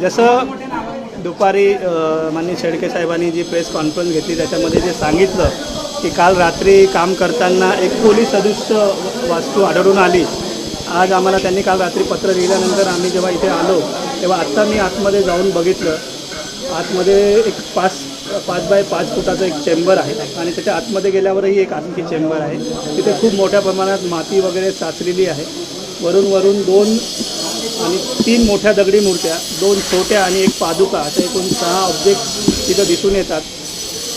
जसं दुपारी माननीय शेडके साहेबांनी जी प्रेस कॉन्फरन्स घेतली त्याच्यामध्ये जे सांगितलं की काल रात्री काम करताना एक पोलीस सदस्य वास्तू आढळून आली. आज आम्हाला त्यांनी काल रात्री पत्र लिहिल्यानंतर आम्ही जेव्हा इथे आलो तेव्हा आत्ता मी आतमध्ये जाऊन बघितलं. आतमध्ये एक पाच पाच बाय पाच फुटाचं एक चेंबर आहे आणि त्याच्या आतमध्ये गेल्यावरही एक आणखी चेंबर आहे. तिथे खूप मोठ्या प्रमाणात माती वगैरे साचलेली आहे. वरून वरून दोन आणि तीन मोठ्या दगडी मूर्त्या दोन छोट्या आणि एक पादुका अशा एकूण सहा ऑब्जेक्ट तिथं दिसून येतात.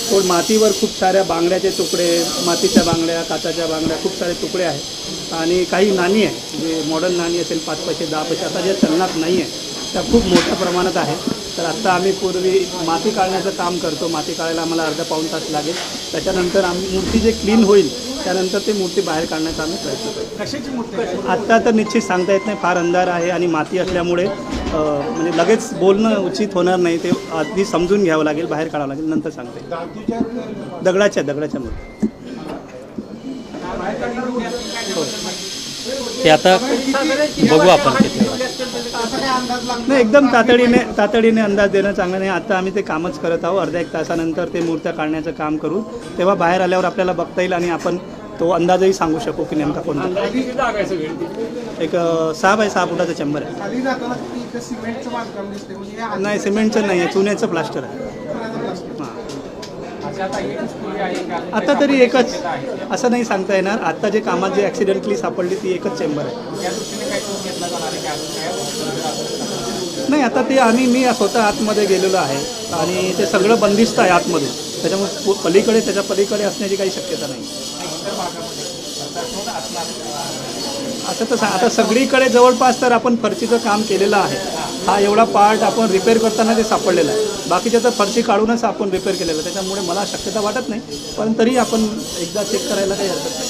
तो मातीवर खूप साऱ्या बांगड्याचे तुकडे मातीच्या बांगड्या काचाच्या बांगड्या खूप सारे तुकडे आहेत. आणि काही नाणी आहे जे मॉडर्न नाणी असेल पाच पैसे दहा पैसे आता ज्या चलनात नाही आहे त्या खूप मोठ्या प्रमाणात आहेत. तर आत्ता आम्ही पूर्वी माती काढण्याचं काम करतो. माती काढायला आम्हाला अर्धा पाऊण तास लागेल. त्याच्यानंतर आम्ही मूर्ती जे क्लीन होईल त्यानंतर ती मूर्ती बाहेर काढण्याचा आम्ही प्रयत्न करतो कशाची मूर्ती आहे? आत्ता तर निश्चित सांगता येत नाही फार अंधार आहे आणि माती असल्यामुळे म्हणजे लगेच बोलणं उचित होणार नाही ते आधी समजून घ्यावं लागेल बाहेर काढावं लागेल नंतर सांगता येईल. दगडाच्या दगडाच्या मूर्ती. ते आता बघू आपण किती असा काय अंदाज लागतो नाही एकदम तातडीने तातडीने अंदाज देणं चांगलं नाही. आता आम्ही ते कामच करत आहोत. अर्ध्या एक तासानंतर ते मूर्त्या काढण्याचं काम करू. तेव्हा बाहेर आल्यावर आपल्याला बघता येईल आणि आपण तो अंदाजही सांगू शकू की नेमका कोणता. एक सहा बाय सहा फुटाचा चेंबर आहे. म्हणजे हे नाही सिमेंटचं नाही आहे. चुन्याचं प्लास्टर आहे. हां. आता तरी एकच असं नाही सांगता येणार. आता जे कामात जे ॲक्सिडेंटली सापडली ती एकच चेंबर आहे. नाही आता ते आम्ही मी स्वतः आतमध्ये गेलेलो आहे. आणि ते सगळं बंदिस्त आहे आतमध्ये. त्याच्यामुळे पलीकडे त्याच्या पलीकडे असण्याची काही शक्यता नाही. असं तसं आता सगळीकडे जवळपास तर आपण फरशीचं काम केलेलं आहे. हा एवढा पार्ट आपण रिपेअर करताना ते सापडलेला आहे. बाकीच्या तर फरशी काढूनच आपण रिपेअर केलेलं आहे. त्याच्यामुळे मला शक्यता वाटत नाही पण तरी आपण एकदा चेक करायला काही हरकत नाही.